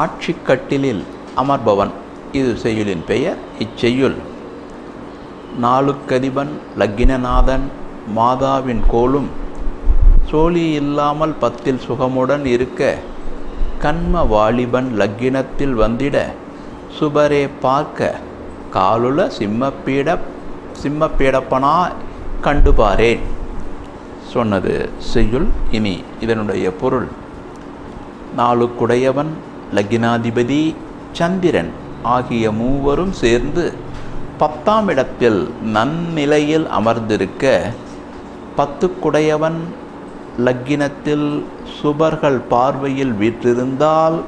ஆட்சிக்கட்டிலில் அமர்பவன் இது செய்யுளின் பெயர். இச்செய்யுள் நாளுக்கதிபன் லக்கினநாதன் மாதாவின் கோலும் சோழி இல்லாமல் பத்தில் சுகமுடன் இருக்க கண்ம வாலிபன் லக்கினத்தில் வந்திட சுபரே பார்க்க காலுல சிம்மப்பீட சிம்மப்பீடப்பனா கண்டுபாரேன். சொன்னது செய்யுள் இனி இதனுடைய பொருள். நாளுக்குடையவன் லக்கினாதிபதி சந்திரன் ஆகிய மூவரும் சேர்ந்து பத்தாம் இடத்தில் நன்னிலையில் அமர்ந்திருக்க பத்துக்குடையவன் லக்கினத்தில் சுபர்கள் பார்வையில் வீற்றிருந்தால்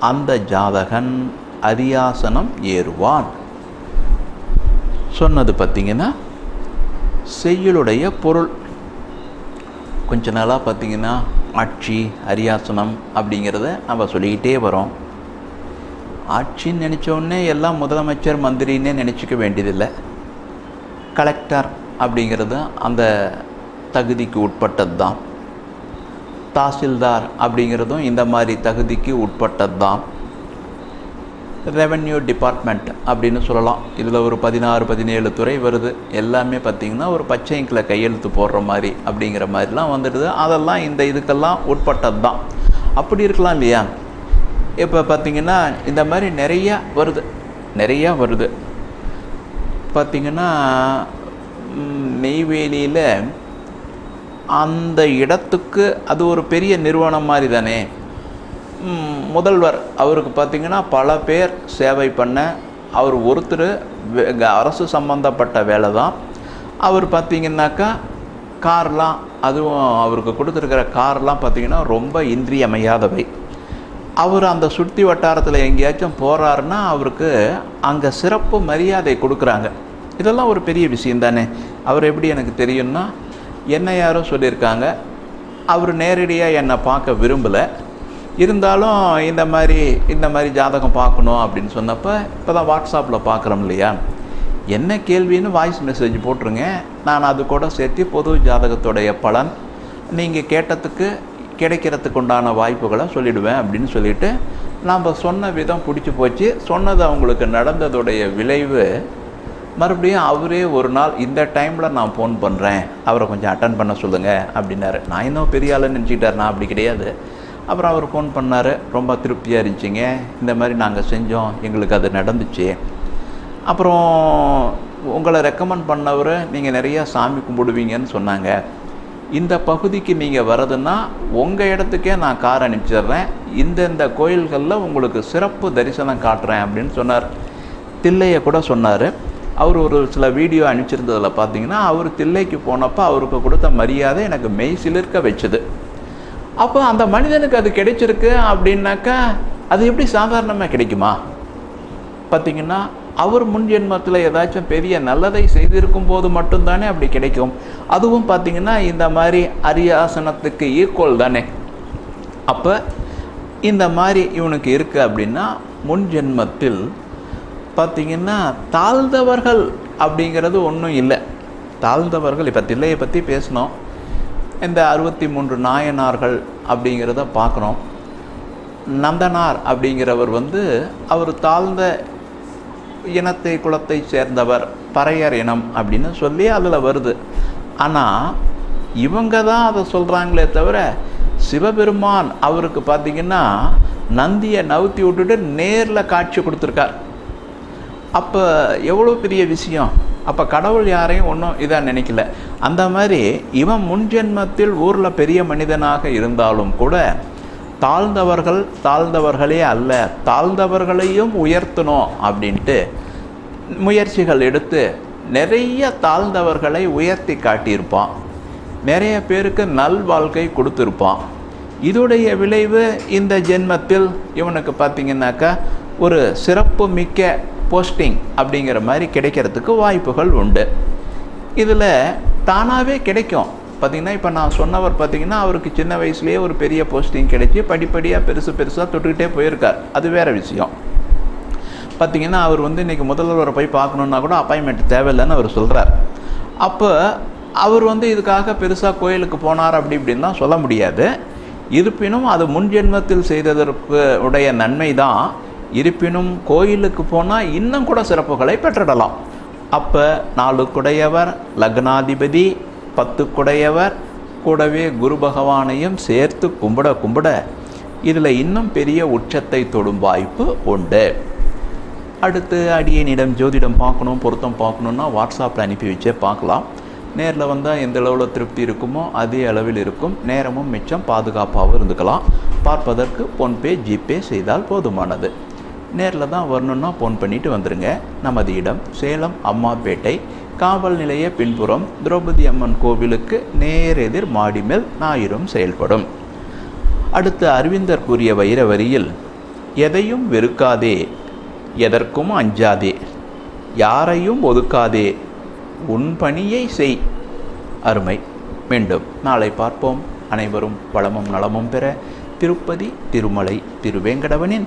அந்த ஜாதகன் அரியாசனம் ஏறுவான். சொன்னது பார்த்தீங்கன்னா செய்யுளுடைய பொருள். கொஞ்ச நாளாக பார்த்தீங்கன்னா ஆட்சி அரியாசனம் அப்படிங்கிறத நம்ம சொல்லிக்கிட்டே வரோம். ஆட்சின்னு நினச்ச உடனே எல்லாம் முதலமைச்சர் மந்திரின்னே நினச்சிக்க வேண்டியதில்லை. கலெக்டர் அப்படிங்கிறது அந்த தகுதிக்கு உட்பட்டது தான் தாசில்தார் அப்படிங்கிறதும் இந்த மாதிரி தகுதிக்கு உட்பட்டது தான் ரெவென்யூ டிபார்ட்மெண்ட் அப்படின்னு சொல்லலாம். இதில் ஒரு பதினாறு பதினேழு துறை வருது. எல்லாமே பார்த்திங்கன்னா ஒரு பச்சை இங்கில் கையெழுத்து போடுற மாதிரி அப்படிங்கிற மாதிரிலாம் வந்துடுது. அதெல்லாம் இந்த இதுக்கெல்லாம் உட்பட்டது தான் அப்படி இருக்கலாம் இல்லையா? இப்போ பார்த்திங்கன்னா இந்த மாதிரி நிறையா வருது. நிறையா வருது. பார்த்திங்கன்னா நெய்வேலியில் அந்த இடத்துக்கு அது ஒரு பெரிய நிறுவனம் மாதிரி தானே? முதல்வர். அவருக்கு பார்த்திங்கன்னா பல பேர் சேவை பண்ண அவர் ஒருத்தர் அரசு சம்மந்தப்பட்ட வேலை தான். அவர் பார்த்திங்கனாக்கா கார்லாம் அதுவும் அவருக்கு கொடுத்துருக்கிற கார்லாம் பார்த்திங்கன்னா ரொம்ப இன்றியமையாதவை. அவர் அந்த சுற்றி வட்டாரத்தில் எங்கேயாச்சும் போகிறாருன்னா அவருக்கு அங்கே சிறப்பு மரியாதை கொடுக்குறாங்க. இதெல்லாம் ஒரு பெரிய விஷயம் தானே. அவர் எப்படி எனக்கு தெரியும்னா என்ன யாரோ சொல்லியிருக்காங்க. அவர் நேரடியாக என்னை பார்க்க விரும்பலை. இருந்தாலும் இந்த மாதிரி இந்த மாதிரி ஜாதகம் பார்க்கணும் அப்படின்னு சொன்னப்போ இப்போ தான் வாட்ஸ்அப்பில் பார்க்குறோம் இல்லையா? என்ன கேள்வின்னு வாய்ஸ் மெசேஜ் போட்டுருங்க. நான் அது கூட சேர்த்து பொது ஜாதகத்துடைய பலன் நீங்கள் கேட்டதுக்கு கிடைக்கிறதுக்கு உண்டான வாய்ப்புகளை சொல்லிவிடுவேன் அப்படின்னு சொல்லிவிட்டு நாம் சொன்ன விதம் பிடிச்சி போச்சு. சொன்னது அவங்களுக்கு நடந்ததுடைய விளைவு மறுபடியும் அவரே ஒரு நாள் இந்த டைமில் நான் ஃபோன் பண்ணுறேன் அவரை கொஞ்சம் அட்டன் பண்ண சொல்லுங்கள் அப்படின்னாரு. நான் இன்னும் பெரிய ஆளுன்னு நினச்சிக்கிட்டார். நான் அப்படி கிடையாது. அப்புறம் அவர் ஃபோன் பண்ணார். ரொம்ப திருப்தியாக இருந்துச்சிங்க. இந்த மாதிரி நாங்கள் செஞ்சோம். எங்களுக்கு அது நடந்துச்சு. அப்புறம் உங்களை ரெக்கமெண்ட் பண்ணவர் நீங்கள் நிறையா சாமி கும்பிடுவீங்கன்னு சொன்னாங்க. இந்த பகுதிக்கு நீங்கள் வரதுன்னா உங்கள் இடத்துக்கே நான் கார் அனுப்பிச்சிடுறேன். இந்தந்த கோயில்களில் உங்களுக்கு சிறப்பு தரிசனம் காட்டுறேன் அப்படின்னு சொன்னார். தில்லையை கூட சொன்னார். அவர் ஒரு சில வீடியோ அனுப்பிச்சிருந்ததில் பார்த்தீங்கன்னா அவர் தில்லைக்கு போனப்போ அவருக்கு கொடுத்த மரியாதை எனக்கு மெய் சிலிர்க்க வச்சது. அப்போ அந்த மனிதனுக்கு அது கிடைச்சிருக்கு அப்படின்னாக்கா அது எப்படி சாதாரணமாக கிடைக்குமா? பார்த்திங்கன்னா அவர் முன் ஜென்மத்தில் ஏதாச்சும் பெரிய நல்லதை செய்திருக்கும் போது மட்டும்தானே அப்படி கிடைக்கும். அதுவும் பார்த்திங்கன்னா இந்த மாதிரி அரியாசனத்துக்கு ஈக்குவல் தானே. அப்போ இந்த மாதிரி இவனுக்கு இருக்குது அப்படின்னா முன் ஜென்மத்தில் பார்த்திங்கன்னா தாழ்ந்தவர்கள் அப்படிங்கிறது ஒன்றும் இல்லை. தாழ்ந்தவர்கள் இப்போ தில்லையை பற்றி பேசினோம். இந்த அறுபத்தி மூன்று நாயனார்கள் அப்படிங்கிறத பார்க்குறோம் நந்தனார் அப்படிங்கிறவர் வந்து அவர் தாழ்ந்த இனத்தை குலத்தை சேர்ந்தவர் பறையர் இனம் அப்படின்னு சொல்லி அதில் வருது. ஆனால் இவங்க தான் அதை சொல்கிறாங்களே தவிர சிவபெருமான் அவருக்கு பார்த்திங்கன்னா நந்தியை நவுத்தி விட்டுட்டு நேரில் காட்சி கொடுத்துருக்கார். அப்போ எவ்வளோ பெரிய விஷயம்? அப்போ கடவுள் யாரையும் ஒன்றும் இதாக நினைக்கல. அந்த மாதிரி இவன் முன்ஜென்மத்தில் ஊரில் பெரிய மனிதனாக இருந்தாலும் கூட தாழ்ந்தவர்கள் தாழ்ந்தவர்களே அல்ல தாழ்ந்தவர்களையும் உயர்த்தணும் அப்படின்ட்டு முயற்சிகள் எடுத்து நிறைய தாழ்ந்தவர்களை உயர்த்தி காட்டியிருப்பான். நிறைய பேருக்கு நல் வாழ்க்கை கொடுத்துருப்பான். இதோடைய விளைவு இந்த ஜென்மத்தில் இவனுக்கு பார்த்தீங்கன்னாக்கா ஒரு சிறப்பு மிக்க போஸ்டிங் அப்படிங்கிற மாதிரி கிடைக்கிறதுக்கு வாய்ப்புகள் உண்டு. இதில் தானாகவே கிடைக்கும். பார்த்திங்கன்னா இப்போ நான் சொன்னவர் பார்த்திங்கன்னா அவருக்கு சின்ன வயசுலேயே ஒரு பெரிய போஸ்டிங் கிடைச்சி படிப்படியாக பெருசு பெருசாக தொட்டுக்கிட்டே போயிருக்கார். அது வேறு விஷயம். பார்த்திங்கன்னா அவர் வந்து இன்றைக்கி முதல்வரை போய் பார்க்கணுன்னா கூட அப்பாயின்மெண்ட் தேவையில்லைன்னு அவர் சொல்கிறார் அப்போ அவர் வந்து இதுக்காக பெருசாக கோயிலுக்கு போனார் அப்படி இப்படின்லாம் சொல்ல முடியாது. இருப்பினும் அது முன்ஜென்மத்தில் செய்ததற்கு உடைய நன்மை தான் இருப்பினும் கோயிலுக்கு போனால் இன்னும் கூட சிறப்புகளை பெற்றிடலாம். அப்போ நாலு குடையவர் லக்னாதிபதி பத்து குடையவர் கூடவே குரு பகவானையும் சேர்த்து கும்பிட கும்பிட இதில் இன்னும் பெரிய உச்சத்தை தொடும் வாய்ப்பு உண்டு. அடுத்து அடியனிடம் ஜோதிடம் பார்க்கணும் பொருத்தம் பார்க்கணுன்னா வாட்ஸ்அப்பில் அனுப்பி வச்சே பார்க்கலாம். நேரில் வந்தால் எந்த அளவில் திருப்தி இருக்குமோ அதே அளவில் இருக்கும். நேரமும் மிச்சம் பாதுகாப்பாகவும் இருந்துக்கலாம். பார்ப்பதற்கு ஃபோன்பே ஜிபே செய்தால் போதுமானது. நேரில் தான் வரணுன்னா ஃபோன் பண்ணிட்டு வந்துடுங்க நமது இடம் சேலம் அம்மாப்பேட்டை காவல் நிலைய பின்புறம் திரௌபதி அம்மன் கோவிலுக்கு நேரெதிர் மாடி மேல் ஞாயிறும் செயல்படும். அடுத்து அரவிந்தர் கூறிய வைர வரியில் எதையும் வெறுக்காதே எதற்கும் அஞ்சாதே யாரையும் ஒதுக்காதே உன் பணியை செய். அருமை. மீண்டும் நாளை பார்ப்போம். அனைவரும் வளமும் நலமும் பெற திருப்பதி திருமலை திருவேங்கடவனின்